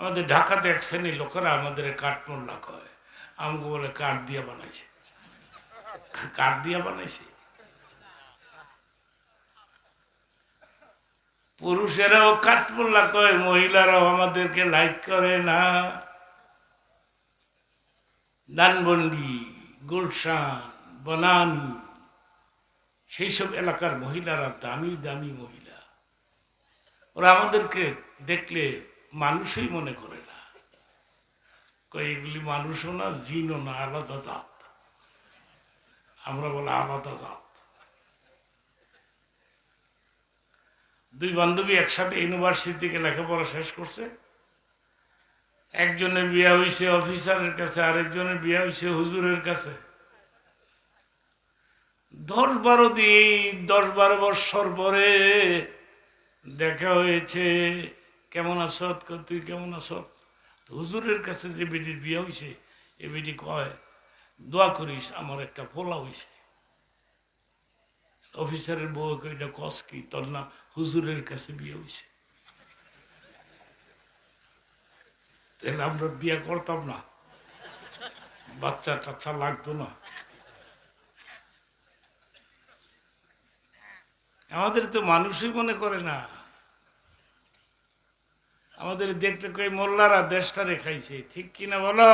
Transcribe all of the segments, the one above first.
আমাদের ঢাকাতে এক শ্রেণির লোকেরা আমাদের কাঠমোল্লা কয় আমাকে বলে, কাঠ দিয়ে বানাইছে। কাঠ দিয়ে বানাইছে? পুরুষেরাও কাঠমোল্লা কয় মহিলারাও আমাদেরকে লাইক করে না। দানবন্ডি গুলশান, বনানি, সেই সব এলাকার মহিলারা দামি দামি মহিলা। ওরা আমাদেরকে দেখলে মানুষই মনে করে না। এগুলি মানুষও না, জিনও না, আলাদা জাত। আমরা বলে আলাদা জাত। দুই বান্ধবী একসাথে ইউনিভার্সিটি থেকে লেখাপড়া শেষ করছে। একজনের বিয়ে হয়েছে অফিসারের কাছে, আরেকজনের বিয়ে হয়েছে হুজুরের কাছে। দশ বারো দিন, দশ বারো বৎসর পরে দেখা হয়েছে কেমন আস তুই কেমন আস হুজুরের কাছে যে বেটির বিয়ে হয়েছে এ বেটি কয়, দোয়া করিস, আমার একটা পোলা হয়েছে অফিসারের বউ এটা কস কি, তোর না হুজুরের কাছে বিয়ে হয়েছে তাহলে আমরা বিয়ে করতাম না। বাচ্চা টাচ্চা লাগতো না। আমাদের তো মানুষই মনে করে না। আমাদের দেখতে কই মোল্লারা দেশটা রেখাইছে ঠিক কিনা বলো?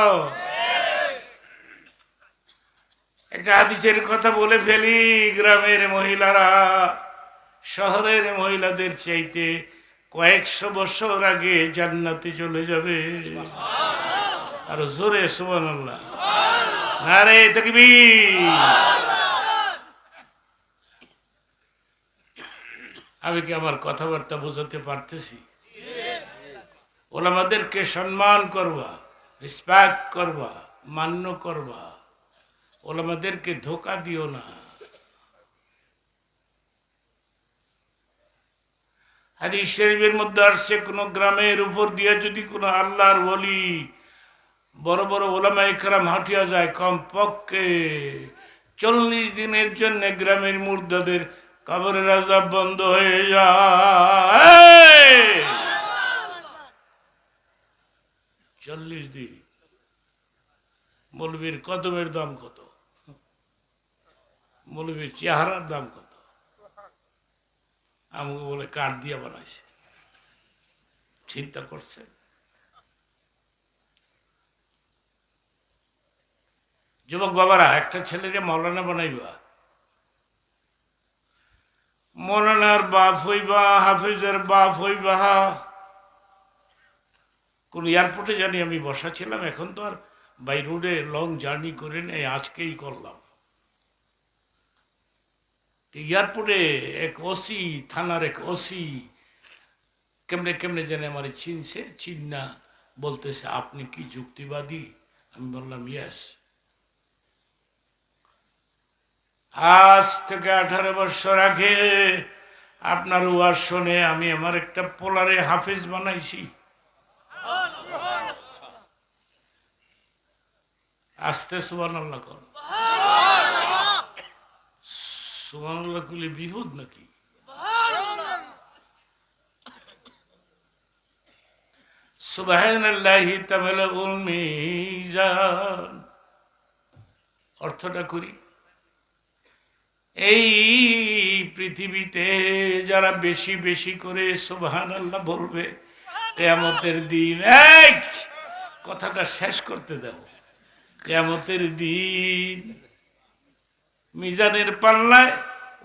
একটা হাদিসের কথা বলে ফেলি, গ্রামের মহিলারা শহরের মহিলাদের চাইতে কয়েকশো বছর আগে জান্নাতে চলে যাবে। আর জোরে সুবান আরে তাকবীর। আমি কি আমার কথাবার্তা বোঝাতে পারতেছি? ওলামাদেরকে সম্মান করবা রেসপেক্ট করবা, মান্য করবা। ওলামাদেরকে ধোকা দিও না। হাদিস শরীফের মধ্যে আসছে, কোনো গ্রামের উপর দিয়ে যদি কোনো আল্লাহর বলি বড় বড় ওলামা একরাম হাঁটিয়া যায় কম পক্ষে চল্লিশ দিনের জন্য গ্রামের মুর্দাদের কবরের আজাব বন্ধ হয়ে যায়। চল্লিশ দিন। মৌলবীর কদমের দাম কত? মৌলবীর চেহারার দাম কত? আমাকে বলে কাঠ দিয়ে বানাইছে। চিন্তা করছে যুবক বাবারা, একটা ছেলেকে মৌলানা বানাইবা। মৌলানার বাপ হইবা, হাফিজের বাপ হইবা। কোন এয়ারপোর্টে জানি আমি বসা ছিলাম, এখন তো আর বাই রোডে লং জার্নি করে নেই, আজকেই করলাম। এয়ারপোর্টে এক ওসি, থানার এক ওসি, কেমনে কেমনে জানে আমার চিনছে, চিন্না বলতেছে, আপনি কি যুক্তিবাদী? আমি বললাম ইয়াস আজ থেকে আঠারো বছর আগে আপনার ওয়ার শোনে আমি আমার একটা পোলারে হাফিজ বানাইছি। আস্তে সুবান আল্লাহ কর। সুবান আল্লাহ কুলি বিপদ নাকি? সুবাহান্লাহি তামালাউল মিজান। অর্থটা করি। এই পৃথিবীতে যারা বেশি বেশি করে সুবহান আল্লাহ বলবে, কেয়ামতের দিন এক কথাটা শেষ করতে দাও। কেয়ামতের দিন। মিজানের পাল্লায়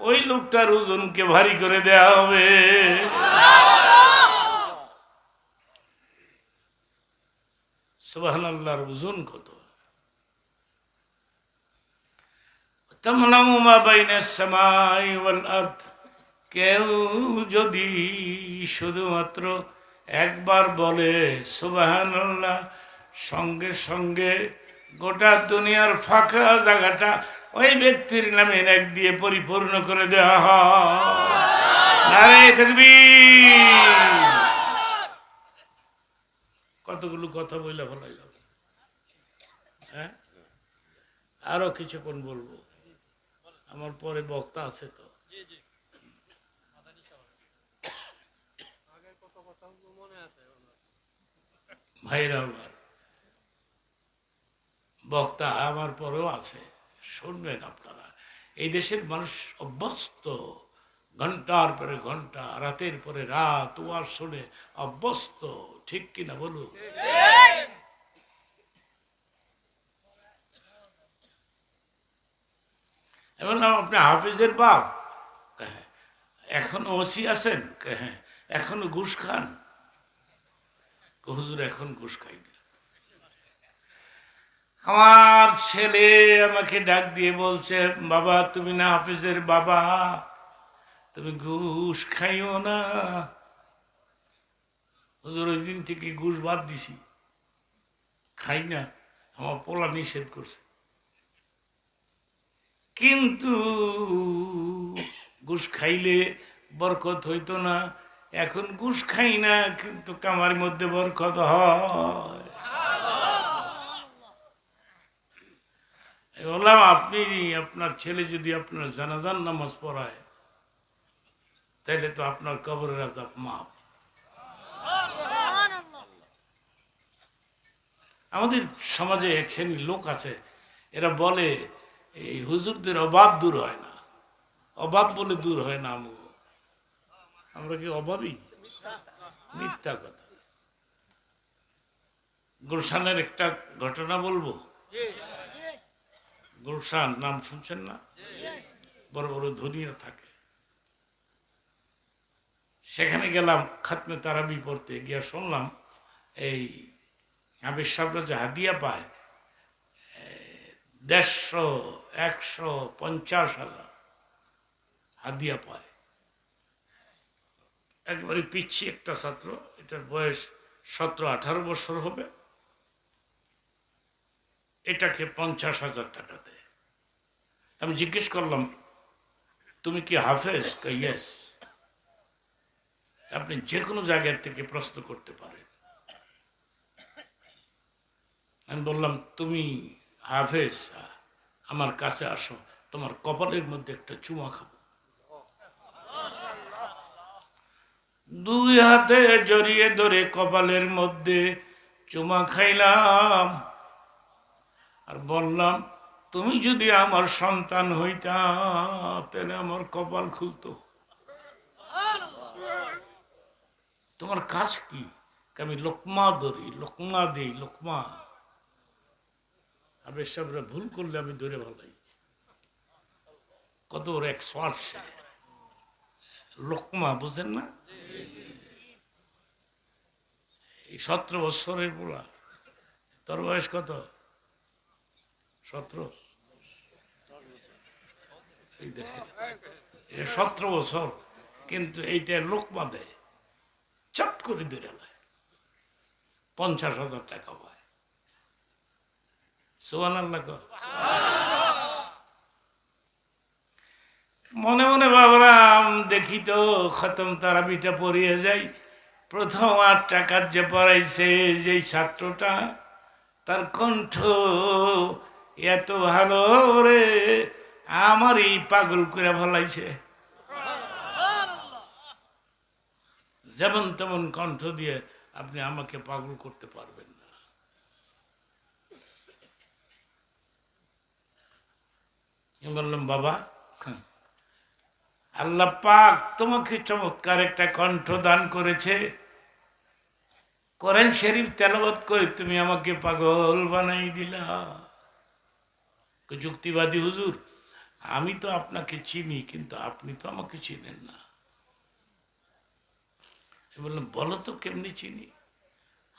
ওই লোকটার ওজনকে ভারী করে দেয়া হবে। সুবহান কেউ যদি শুধুমাত্র একবার বলে সুবহানাল্লাহ, সঙ্গে সঙ্গে গোটা দুনিয়ার ফাঁকা জায়গাটা ওই ব্যক্তির নামে এক দিয়ে পরিপূর্ণ করে দেওয়া হয়। কতগুলো কথা বললে ভালো যাবে হ্যাঁ? আরও কিছুক্ষণ বলব। আমার পরে বক্তা আছে তো। ভাইরা আমার। বক্তা আমার পরেও আছে। শুনবেন আপনারা। এই দেশের মানুষ অভ্যস্ত। ঘণ্টার পরে ঘণ্টা, রাতের পরে রাত ওয়ার শুনে অভ্যস্ত। ঠিক কিনা বলুন? এবার আপনি হাফিজের বাপ? হ্যাঁ। এখন ওসি আছেন? হ্যাঁ। এখনও ঘুষ খান? হুজুর এখন ঘুষ খাই না আমার ছেলে আমাকে ডাক দিয়ে বলছে, বাবা, তুমি না হাফিজের বাবা, তুমি ঘুষ খাইও না। হুজুর, ওই দিন থেকে ঘুষ বাদ দিছি। খাই না, আমার পোলা নিষেধ করছে। কিন্তু ঘুষ খাইলে বরকত হইতো না, এখন ঘুষ খাই না, কিন্তু কামার মধ্যে বরকত হয়। বললাম, আপনি, আপনার ছেলে যদি আপনার জানাজান নামাজ পড়ায় তাহলে তো আপনার কবরের আজাব মাপ আমাদের সমাজে এক শ্রেণির লোক আছে, এরা বলে, এই হুজুরদের অভাব দূর হয় না। অভাব বলে দূর হয় না আমরা কি অভাবই মিথ্যা কথা। গুলশানের একটা ঘটনা বলব? গুলশান, নাম শুনছেন না? বড় বড় ধনিয়া থাকে। সেখানে গেলাম, খাতমে তারাবি পড়তে। গিয়া শুনলাম, এই আবির সাহেবরা যে হাদিয়া পায় দেড়শো, একশো, পঞ্চাশ হাজার হাদিয়া পায়। একবারে পিচ্ছি একটা ছাত্র, এটার বয়স সতেরো আঠারো বছর হবে। এটাকে পঞ্চাশ হাজার টাকা দেয় আমি জিজ্ঞেস করলাম, তুমি কি হাফেজ? ইয়েস আপনি যে কোনো জায়গার থেকে প্রশ্ন করতে পারেন। আমি বললাম, তুমি হাফেজ, আমার কাছে আসো, তোমার কপালের মধ্যে একটা চুমা খাব। দুই হাতে জড়িয়ে ধরে কপালের মধ্যে চুমা খাইলাম। আর বললাম, তুমি যদি আমার সন্তান হইতা, তাহলে আমার কপাল খুলতো। তোমার কাজ কি? আমি লোকমা ধরি, লোকমা দিই, লোকমা। আবে সবরা ভুল করলে আমি ধরে ভালাই কত বড় এক লোকমা, বুঝেন না? এই সতেরো বছরের পোলা, তোর বয়স কত? সতেরো সতেরো বছর, কিন্তু এইটা লোকমা দেয় চট করে ধরে পঞ্চাশ হাজার টাকা পায়। সোহান মনে মনে বাবরাম দেখি তো খতম তারাবিটা পড়িয়ে যাই। প্রথম আট টাকার যে পড়াইছে যে ছাত্রটা, তার কণ্ঠ এত ভালো রে, আমারই পাগল করে ফলাইছে। যেমন তেমন কণ্ঠ দিয়ে আপনি আমাকে পাগল করতে পারবেন না। বললাম, বাবা, আল্লাহ পাক তোমাকে চমৎকার একটা কণ্ঠ দান করেছে। কোরআন শরীফ তেলাবত করে তুমি আমাকে পাগল বানাই দিলা। যুক্তিবাদী হুজুর, আমি তো আপনাকে চিনি, কিন্তু আপনি তো আমাকে চিনেন না। বললাম, বলো তো কেমনি চিনি?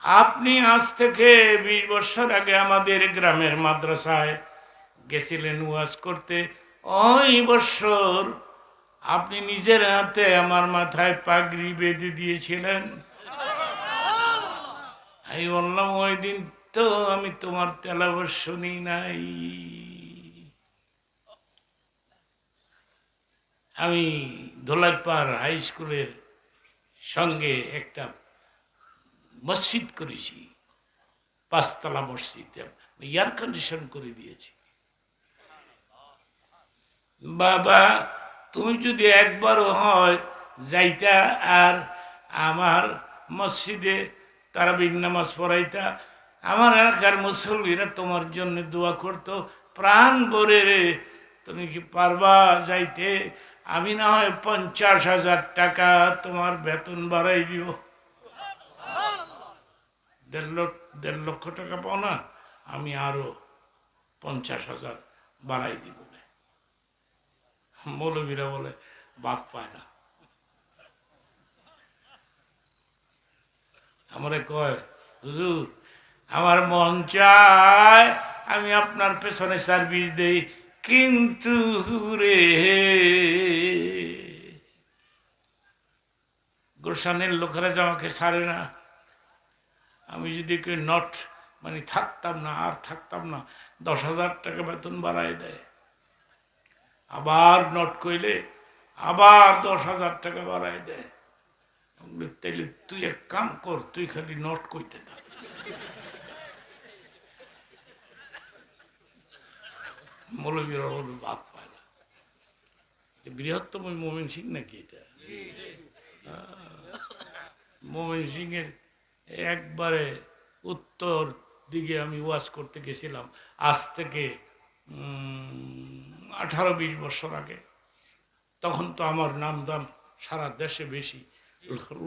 আপনি আজ থেকে বিশ বছর আগে আমাদের গ্রামের মাদ্রাসায় গেছিলেন ওয়াজ করতে। ওই বছর আপনি নিজের হাতে আমার মাথায় পাগড়ি বেঁধে দিয়েছিলেন। আমি বললাম, ওই দিন তো আমি তোমার তেলাবর শুনি নাই। আমি ধোলাইপাড় হাই স্কুলের সঙ্গে একটা মসজিদ করেছি, পাঁচতলা মসজিদ এয়ার কন্ডিশন করে দিয়েছি। বাবা, তুমি যদি একবারও হয়, যাইতা আর আমার মসজিদে তারা নামাজ পড়াইতা, আমার এলাকার মুসল্লিরা তোমার জন্য দোয়া করতো, প্রাণ ভরে রে, তুমি কি পারবা যাইতে? আমি না হয় পঞ্চাশ হাজার টাকা তোমার বেতন বাড়াই দিব দেড় লক্ষ দেড় লক্ষ টাকা পাও না, আমি আরও পঞ্চাশ হাজার বাড়াই দিব। মৌলবীরা বলে বাদ পায় না। আমারে কয়, হুজুর, আমার মন চায় আমি আপনার পেছনে সার্ভিস দেই। কিন্তু রে গোসানের লোকেরা যে আমাকে ছাড়ে না, আমি যদি কেউ নট মানে থাকতাম না, আর থাকতাম না, দশ হাজার টাকা বেতন বাড়াই দেয়। আবার নট কইলে আবার দশ হাজার টাকা বাড়াই দেয়। তাইলে তুই এক কাম কর, তুই খালি নট কইতে থাক মৌলবীরা বাদ পায় না। বৃহত্তম মোমিন সিং নাকি এটা? মোমিন সিং এর একবারে উত্তর দিকে আমি ওয়াজ করতে গেছিলাম আজ থেকে আঠারো বিশ বছর আগে। তখন তো আমার নাম দাম সারা দেশে বেশি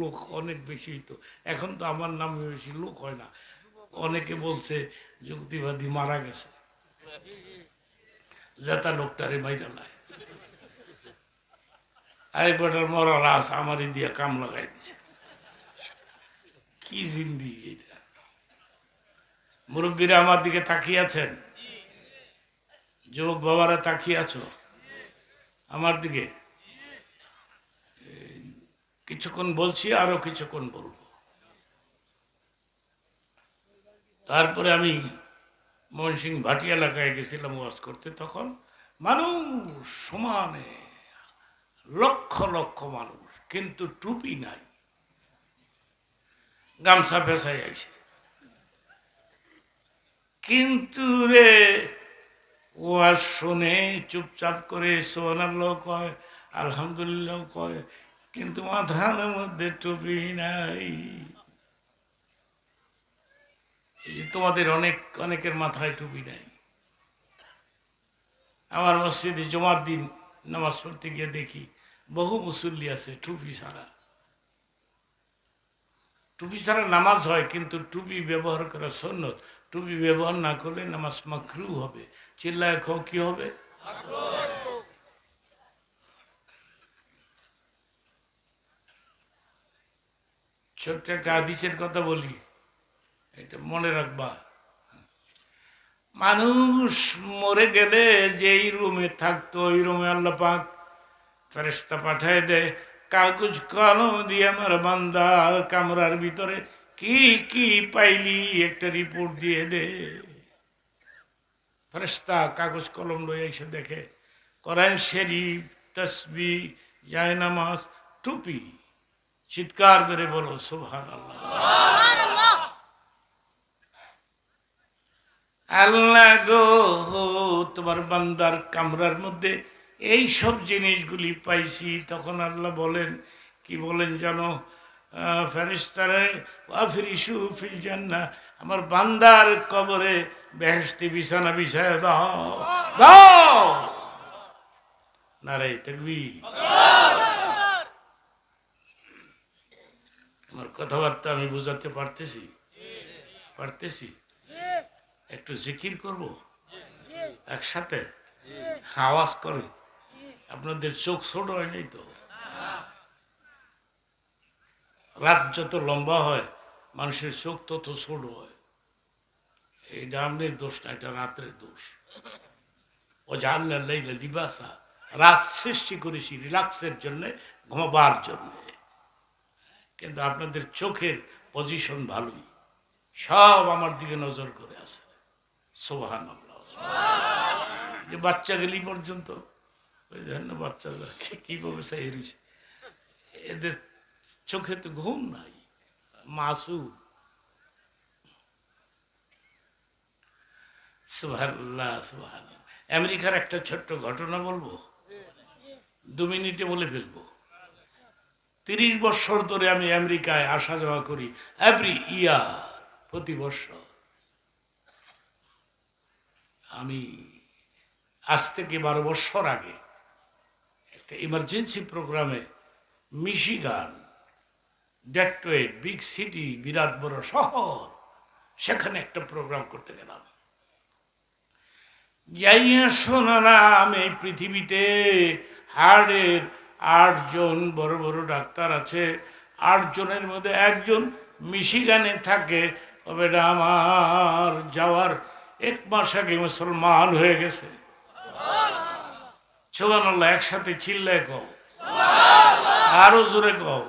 লোক অনেক বেশি হইতো। এখন তো আমার নামে বেশি লোক হয় না। অনেকে বলছে যুক্তিবাদী মারা গেছে। জেতা লোকটারে মাইরা নাই। আরে বেটার মরা লাশ আমারই দিয়া কাম লাগাই দিছে। কি জিন্দি এটা? মুরব্বীরা আমার দিকে তাকিয়ে আছেন যুবক বাবারা তাকিয়ে আছো আমার দিকে? কিছুক্ষণ বলছি, আরও কিছুক্ষণ বলব। তারপরে আমি ময়মনসিং ভাটি এলাকায় গেছিলাম ওয়াজ করতে, তখন মানুষ সমানে, লক্ষ লক্ষ মানুষ, কিন্তু টুপি নাই। গামছা পেশায় আইছে। কিন্তু রে, ওয়াজ শুনে চুপচাপ করে সোনাল্লাহ কয় আলহামদুলিল্লাহ কয়, কিন্তু মাথার মধ্যে টুপি নাই। তোমাদের অনেক, অনেকের মাথায় টুপি নাই। আমার মসজিদে জমার দিন নামাজ পড়তে গিয়ে দেখি বহু মুসল্লি আছে টুপি ছাড়া। টুপি ছাড়া নামাজ হয়, কিন্তু টুপি ব্যবহার করা সন্ন্যত টুপি ব্যবহার না করলে নামাজ মাকরু হবে। চিল্লায় খাও কি হবে? ছোট্ট একটা আদিচের কথা বলি। এটা মনে রাখবা। মানুষ মরে গেলে যেই রুমে থাকতো, ওই রুমে আল্লাহ পাক ফেরেস্তা পাঠায় দেয়, কাগজ কলম দিয়ে আমার বান্দা কামরার ভিতরে কি কি পাইলি? একটা রিপোর্ট দিয়ে দে ফেরেস্তা কাগজ কলম লই এসে দেখে, কোরআন শরীফ, তসবি জায়নামাজ টুপি, চিৎকার করে বলো সুবহান আল্লাহ আল্লাহ গো তোমার বান্দার কামরার মধ্যে এই সব জিনিসগুলি পাইছি। তখন আল্লাহ বলেন, কি বলেন জানো? ফেরিস্তারে ওয়াফিরিসু ফিল জান্না আমার বান্দার কবরে বেহেশতি বিছানা বিছায় দাও। দাও! আমার কথাবার্তা আমি বুঝাতে পারতেছি? পারতেছি? একটু জিকির করব? একসাথে? আওয়াজ করে? আপনাদের চোখ ছোট হয় নাই তো? রাত যত লম্বা হয় মানুষের চোখ তত ছোট হয়। এই ডামনের দোষ না এটা রাত্রের দোষ। ও জানলেন লাইলে দিবাসা। রাত সৃষ্টি করেছি রিল্যাক্সের জন্যে ঘুমাবার জন্যে। কিন্তু আপনাদের চোখের পজিশন ভালোই। সব আমার দিকে নজর করে আছে। যে বাচ্চা গেলি পর্যন্ত, ওই এদের চোখে তো ঘুম নাই মাসু আমেরিকার একটা ছোট্ট ঘটনা বলব? দু মিনিটে বলে ফেলব। তিরিশ বছর ধরে আমি আমেরিকায় আসা যাওয়া করি এভরি ইয়ার প্রতি বছর আমি আজ থেকে বারো বছর আগে একটা ইমার্জেন্সি প্রোগ্রামে মিশিগান ডেটওয়েট বিগ সিটি বিরাট বড় শহর, সেখানে একটা প্রোগ্রাম করতে গেলাম। যাইয়া শোনালাম, এই পৃথিবীতে হার্টের আটজন বড় বড় ডাক্তার আছে, আটজনের মধ্যে একজন মিশিগানে থাকে। তবে আমার যাওয়ার এক মাস আগে মুসলমান হয়ে গেছে। সোহান একসাথে চিল্লায় কও। আরও জোরে কও।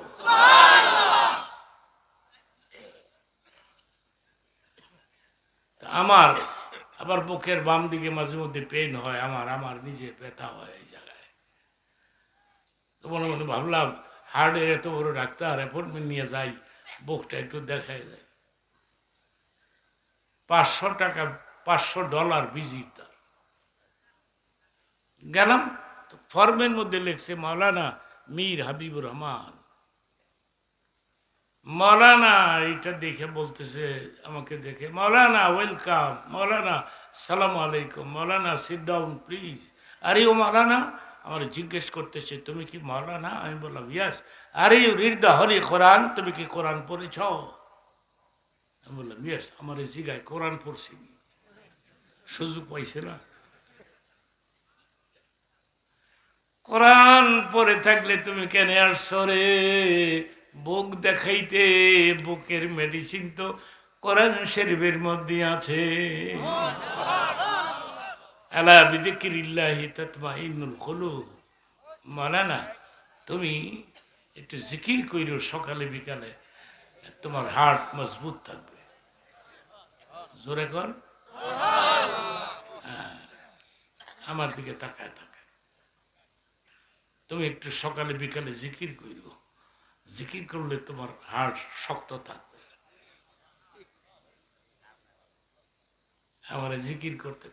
আমার, আবার বুকের বাম দিকে মাঝে মধ্যে পেন হয়, আমার আমার নিজে ব্যথা হয় এই জায়গায়। মনে মনে ভাবলাম হার্টের এত বড় ডাক্তার অ্যাপয়েন্টমেন্ট নিয়ে যাই, বুকটা একটু দেখায় যায় পাঁচশো টাকা পাঁচশো ডলার ভিজিট তার। গেলাম, তো ফর্মের মধ্যে লিখছে, মাওলানা মীর হাবিবুর রহমান। মৌলানা এটা দেখে বলতেছে, আমাকে দেখে মৌলানা ওয়েলকাম মৌলানা সালাম আলাইকুম মৌলানা সিট ডাউন প্লিজ আরে ও মৌলানা আমার জিজ্ঞেস করতেছে, তুমি কি মৌলানা আমি বললাম ইয়াস আরে রিড দ্য হলি কোরআন, তুমি কি কোরআন পড়েছ? আমি বললাম ইয়াস আমার জিগায় কোরআন পড়ছি। সুযোগ পাইছে না। কোরআন পরে থাকলে তুমি কেন আসছো বুক দেখাইতে, বুকের মেডিসিন তো কোরআন শরীফের মধ্যে আছে। তুমি একটু জিকির কইরো সকালে, বিকালে। তোমার হার্ট মজবুত থাকবে। জোরে কর। আমার দিকে তাকায় থাকে তুমি একটু সকালে, বিকালে জিকির কইরো। জিকির করলে তোমার হাড় শক্ত থাকবে। আমার জিকির করতে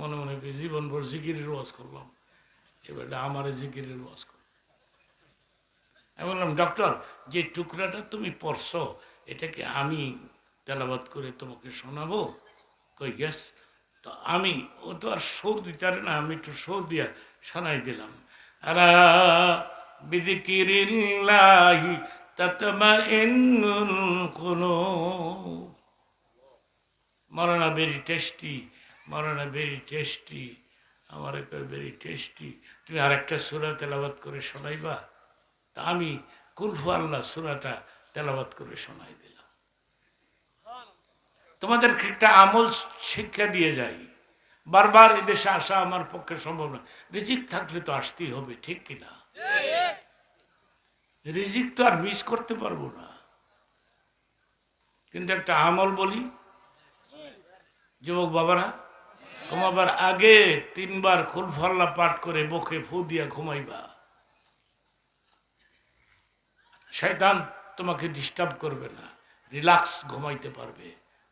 মনে মনে করি জীবন ভর জিকিরের ওয়াজ করলাম। এবার আমার জিকিরের ওয়াজ করলাম আমি বললাম ডক্টর যে টুকরাটা তুমি পড়ছো এটাকে আমি তেলাবাদ করে তোমাকে শোনাবো? কই গেস তো আমি, ও তো আর সুর পারে না, আমি একটু সুর দিয়া শোনাই দিলাম। আলা বিদিকিরিল্লাহি তাতমাইন্নুল কুলুব। মরানা ভেরি টেস্টি, মরানা ভেরি টেস্টি, আমার ভেরি টেস্টি। তুমি আরেকটা সুরা তেলাবাত করে শোনাইবা? তা আমি কুলফু আল্লাহ সুরাটা তেলাবাত করে শোনাই দিলাম। তোমাদেরকে একটা আমল শিক্ষা দিয়ে যাই। বারবার এদেশে আসা আমার পক্ষে সম্ভব না। রিজিক থাকলে তো আসতেই হবে, ঠিক কিনা রিজিক তো আর মিস করতে পারব না। কিন্তু একটা আমল বলি, যুবক বাবারা, ঘুমাবার আগে তিনবার খুলফল্লা পাঠ করে বকে ফু দিয়া ঘুমাইবা। শয়তান তোমাকে ডিস্টার্ব করবে না, রিল্যাক্স ঘুমাইতে পারবে।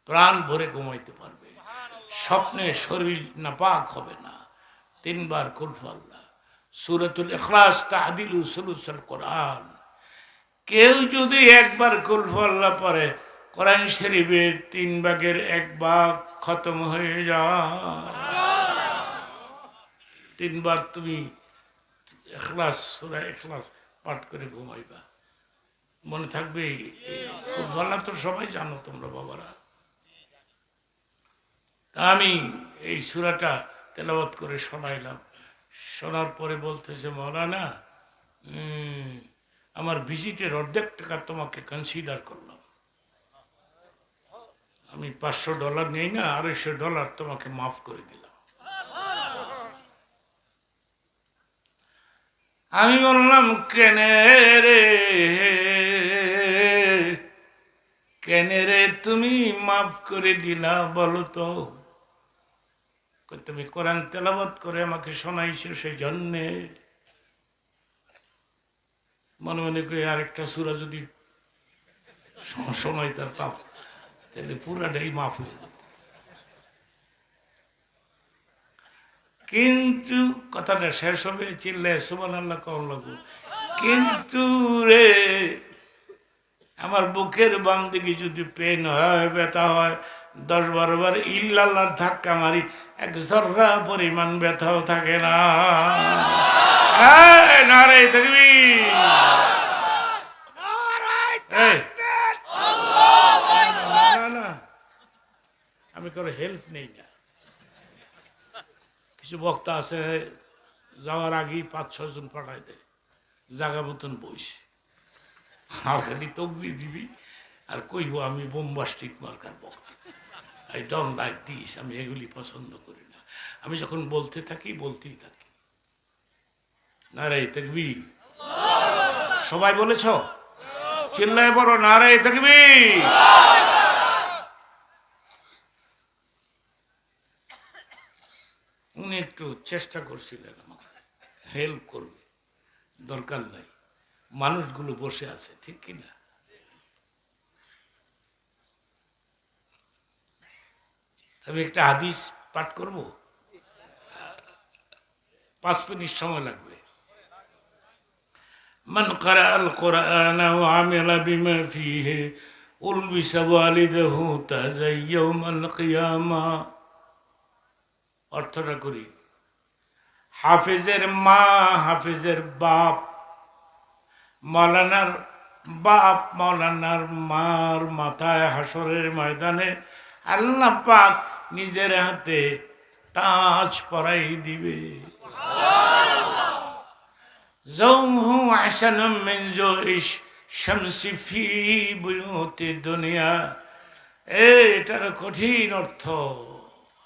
প্রাণ ভরে ঘুমাইতে পারবে। স্বপ্নে শরীর নাপাক হবে না। তিনবার কুলফাল্লা সুরতুল ইখলাস তাহদিল সুলুসুল কোরআন। কেউ যদি একবার কুলফাল্লা পরে কোরআন শরীফের তিন ভাগের এক ভাগ খতম হয়ে যায়। তিনবার তুমি এখলাস সুরা এখলাস পাঠ করে ঘুমাইবা। মনে থাকবে কুলফাল্লা তো সবাই জানো তোমরা বাবারা। তা আমি এই সুরাটা তেলাওয়াত করে শোনাইলাম। শোনার পরে বলতেছে, মৌলানা আমার ভিজিটের অর্ধেক টাকা তোমাকে কনসিডার করলাম। আমি পাঁচশো ডলার নেই না, আড়াইশো ডলার তোমাকে মাফ করে দিলাম। আমি বললাম, কেনে রে? কেনে রে তুমি মাফ করে দিলা বলো তো? তুমি কোরআন তেলাবত করে আমাকে শোনাইছো সেই জন্যে মনে মনে করি আরেকটা সুরা যদি শোনাই তার তাপ তাহলে পুরাটাই মাফ হয়ে যেত। কিন্তু কথাটা শেষ হবে চিল্লে সুবান আল্লাহ কম লাগু কিন্তু রে, আমার বুকের বাম দিকে যদি পেন হয়, ব্যথা হয় দশ বারো বার ইল্লাল্লাহ ধাক্কা মারি, এক জর্রা পরিমাণ ব্যথাও থাকে না। রে থাকবি আমি কারও হেল্প নেই না। কিছু বক্তা আছে, যাওয়ার আগেই পাঁচ ছজন পাঠাই দেয়। জাগা মতন বইস। আর খালি তকবি দিবি, আর কইব আমি বোম্বাস্টিক মার্কার বক্তা। আই ডোন্ট লাইক দিস আমি এগুলি পছন্দ করি না। আমি যখন বলতে থাকি, বলতেই থাকি। নারাই থাকবি সবাই বলেছ? চিল্লায় বড় নারাই থাকবি উনি একটু চেষ্টা করছিলেন আমাকে। হেল্প করবে। দরকার নাই। মানুষগুলো বসে আছে, ঠিক কিনা? আমি একটা হাদিস পাঠ করব পাঁচ মিনিট সময় লাগবে من قرأ القرآن وعمل بما فيه ألبس والده تاجا يوم القيامة অর্থটা করি হাফেজের মা হাফেজের বাপ মৌলানার বাপ মৌলানার মার মাথায় হাসরের ময়দানে আল্লাহ পাক নিজের হাতে তাজ পরাই দিবে। জৌহু আসানম মিন জোইশ শামসি ফি বুয়ুতি দুনিয়া। এটার কঠিন অর্থ।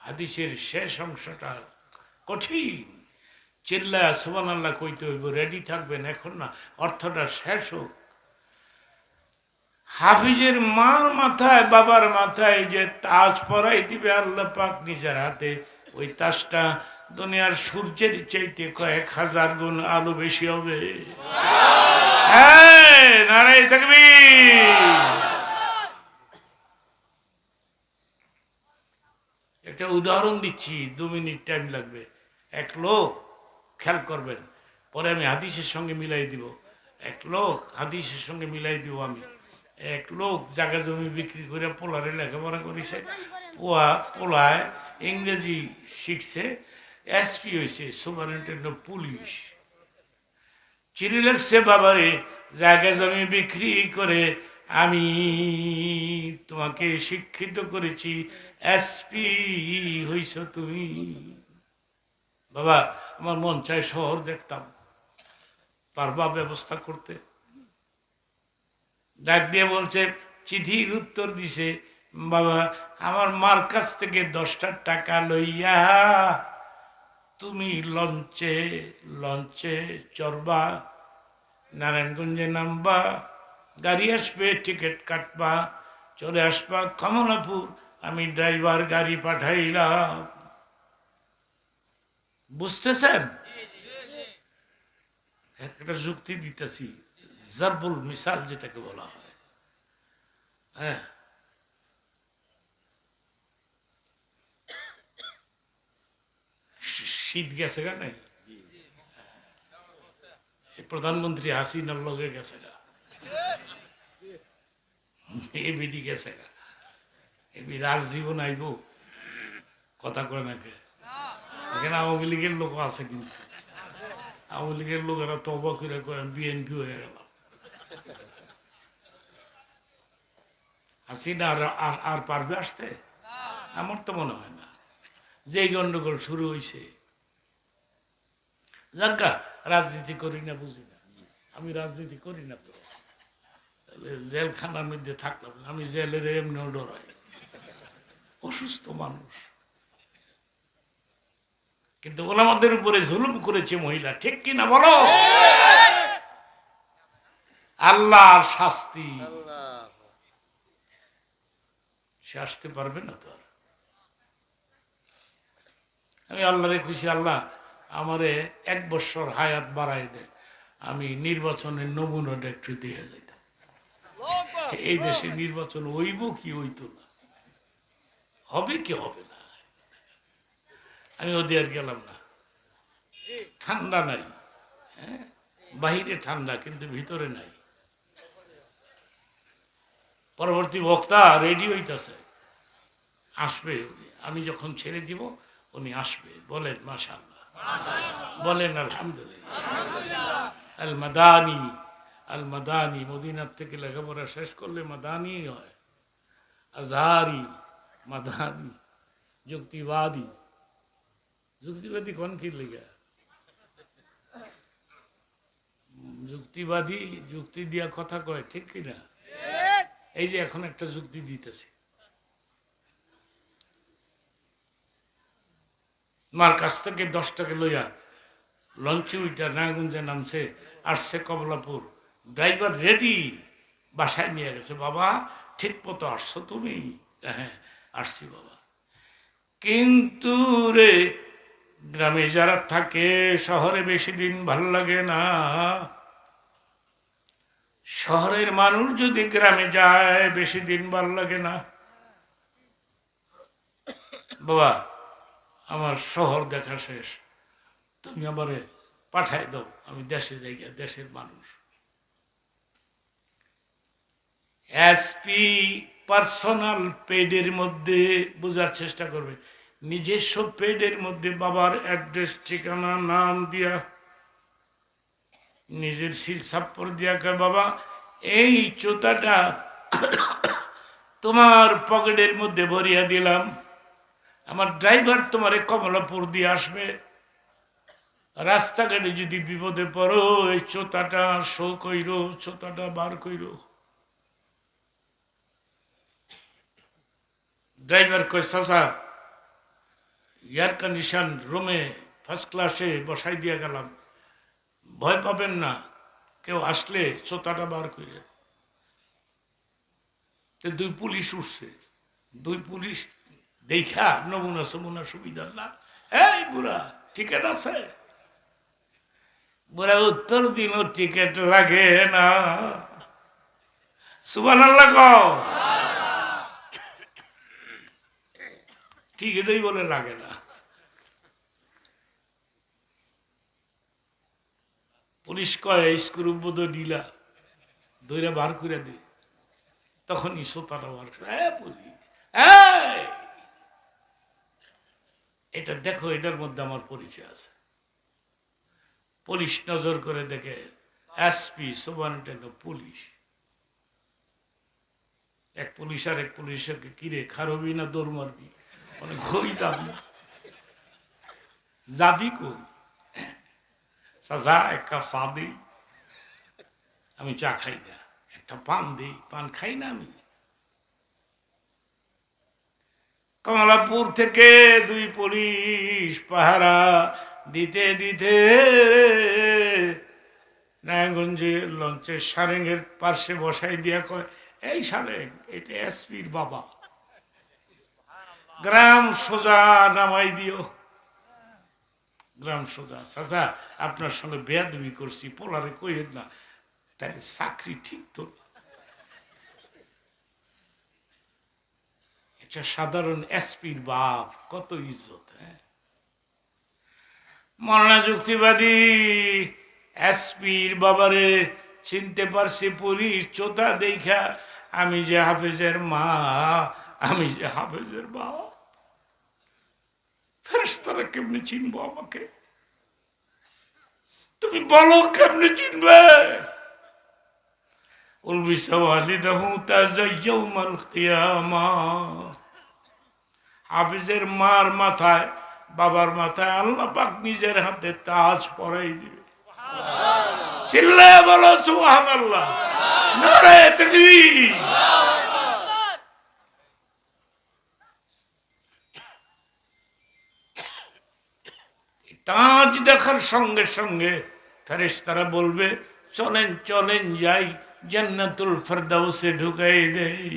হাদিসের শেষ অংশটা কঠিন। চিল্লা সুবান আল্লাহ কইতে হইব রেডি থাকবেন এখন না, অর্থটা শেষ হোক। হাফিজের মার মাথায়, বাবার মাথায় যে তাজ পরাই দিবে আল্লাহ পাক নিজের হাতে, ওই তাজটা দুনিয়ার সূর্যের চাইতে কয়েক হাজার গুণ আলো বেশি হবে। নারাই থাকবি একটা উদাহরণ দিচ্ছি, দু মিনিট টাইম লাগবে। এক লোক, খেয়াল করবেন, পরে আমি হাদিসের সঙ্গে মিলাই দিব। এক লোক হাদিসের সঙ্গে মিলাই দিব আমি। এক লোক জায়গা জমি বিক্রি করে পোলারে লেখাপড়া করেছে। পোয়া, পোলায় ইংরেজি শিখছে, এসপি হয়েছে সুপারিনটেন্ডেন্ট পুলিশ। চিঠি লিখছে বাবারে জায়গা জমি বিক্রি করে আমি তোমাকে শিক্ষিত করেছি, এসপি হইছ তুমি। বাবা, আমার মন চায় শহর দেখতাম। পারবা ব্যবস্থা করতে। ডাক দিয়ে বলছে চিঠির উত্তর দিছে বাবা আমার মার কাছ থেকে দশটা টাকা লইয়া তুমি লঞ্চে লঞ্চে চড়বা নারায়ণগঞ্জে নামবা গাড়ি আসবে টিকিট কাটবা চলে আসবা কমলাপুর আমি ড্রাইভার গাড়ি পাঠাইলাম। বুঝতেছেন? একটা যুক্তি দিতেছি। জারবুল মিসাল যেটাকে বলা হয়। হ্যাঁ। শীত গেছে গা নাই? প্রধানমন্ত্রী হাসিনার লগে গেছে গা। এবিডি গেছে গা। এবি রাজজীবন আইব। কথা কয় নাকি এখানে আওয়ামী লীগের লোক আছে কিন্তু। আওয়ামী লীগের লোকেরা তবা করে কয় বিএনপি হয়ে গেল। হাসিনা আর আর- পারবে আসতে? আমার তো মনে হয় না। যে গন্ডগোল শুরু হয়েছে যাজ্ঞা রাজনীতি করি না বুঝি না। আমি রাজনীতি করি না তো। জেলখানার মধ্যে থাকলাম আমি জেলের এমনিও ডরাই। অসুস্থ মানুষ। কিন্তু ওলামাদের উপরে জুলুম করেছে মহিলা ঠিক কিনা বলো? আল্লাহ শাস্তি। সে আসতে পারবে না তো। আমি আল্লাহরে খুশি, আল্লাহ আমারে এক বছর হায়াত বাড়াই দেন। আমি নির্বাচনের নমুনাটা একটু দিয়ে যাইতাম। এই দেশে নির্বাচন হইব কি হইতো না? হবে কি হবে না? আমি ওদের আর গেলাম না। ঠান্ডা নাই হ্যাঁ? বাহিরে ঠান্ডা, কিন্তু ভিতরে নাই। পরবর্তী বক্তা রেডি হইতেছে। আসবে আমি যখন ছেড়ে দিব উনি আসবে। বলেন মাশাআল্লাহ। বলেন আলহামদুলিল্লাহ। আল মাদানি আল মাদানি মদিনার থেকে লেখাপড়া শেষ করলে মাদানি হয়। আজহারি মাদানি যুক্তিবাদী। যুক্তিবাদী কোন কি লেগে? যুক্তিবাদী যুক্তি দিয়া কথা কয় ঠিক কিনা? এই যে এখন একটা যুক্তি দিতেছে। মার কাছ থেকে দশ টাকা লইয়া লঞ্চে উইটা নাগুঞ্জে নামছে, আসছে কমলাপুর। ড্রাইভার রেডি, বাসায় নিয়ে গেছে। বাবা, ঠিক মতো আসছো তুমি? হ্যাঁ আসছি বাবা। কিন্তু রে, গ্রামে যারা থাকে, শহরে বেশি দিন ভালো লাগে না। শহরের মানুষ যদি গ্রামে যায়, বেশি দিন ভালো লাগে না। বাবা, আমার শহর দেখা শেষ। তুমি আমারে পাঠাই দাও, আমি দেশে যাই দেশের মানুষ। এসপি পার্সোনাল পেডের মধ্যে বোঝার চেষ্টা করবে। নিজস্ব পেডের মধ্যে বাবার অ্যাড্রেস ঠিকানা, নাম দিয়া। নিজের সিল সাপ্পর দিয়া কয় বাবা। এই চোতাটা তোমার পকেটের মধ্যে ভরিয়া দিলাম। আমার ড্রাইভার তোমারে কমলাপুর দিয়ে আসবে। রাস্তাঘাটে যদি বিপদে পড়ো, এই চোতাটা শো কইরো, চোতাটা বার কইরো। ড্রাইভার কই চাচা এয়ার কন্ডিশন রুমে ফার্স্ট ক্লাসে বসাই দিয়ে গেলাম। ভয় পাবেন না। কেউ আসলে চোতাটা বার করে। দুই পুলিশ উঠছে। দুই পুলিশ দেখা নমুনা সমুনা সুবিধা না। এই বুড়া, টিকিট আছে? বুড়া, উত্তর দিন টিকিট লাগে না। সুবান। টিকিটই বলে লাগে না। পুলিশ কয় স্ক্রু বোধ ডিলা দইরা বার করে দে। তখন ইসোতারা বার করে, পুলিশ, এটা দেখো এটার মধ্যে আমার পরিচয় আছে। পুলিশ নজর করে দেখে এসপি সুপারিনটেন্ডেন্ট পুলিশ। এক পুলিশ আর এক পুলিশকে কিরে খারবি না দৌড় মারবি? মানে কই যাবি। যাবি কই? সাজা, এক কাপ চা দিই। আমি চা খাই না। একটা পান দিই। পান খাই না আমি। কমলাপুর থেকে দুই পুলিশ পাহারা দিতে দিতে নারায়ণগঞ্জে লঞ্চের সারেঙ্গের পার্শ্বে বসাই দিয়া কয়, এই সারেং এটা এসপির বাবা। গ্রাম সোজা নামাই দিও। গ্রাম সোজা, চাচা, আপনার সঙ্গে বেয়াদবি করছি, পোলারে কইেন না। তাই চাকরি ঠিক তো। একটা সাধারণ এসপির বাপ, কত ইজ্জত হ্যাঁ? মরণা যুক্তিবাদী এসপির বাবারে চিনতে পারছি, পুলিশ চোতা দেখা আমি যে হাফেজের মা, আমি যে হাফেজের বাবা ফেরেস্তারা কেমনে চিনবো আমাকে? তুমি বলো কেমনে চিনবে? উলবি সওয়ালিদাহু তাজাইয়াউমাল কিয়ামা। হাফিজের মার মাথায় বাবার মাথায় আল্লাহ পাক নিজের হাতে তাজ পরাই দিবে। চিল্লায় বলো সুবহানাল্লাহ। নারায়ে তাকবীর। তাজ দেখার সঙ্গে সঙ্গে ফেরেশতারা বলবে চলেন চলেন যাই জান্নাতুল ফেরদাউসে ঢুকাই দেই।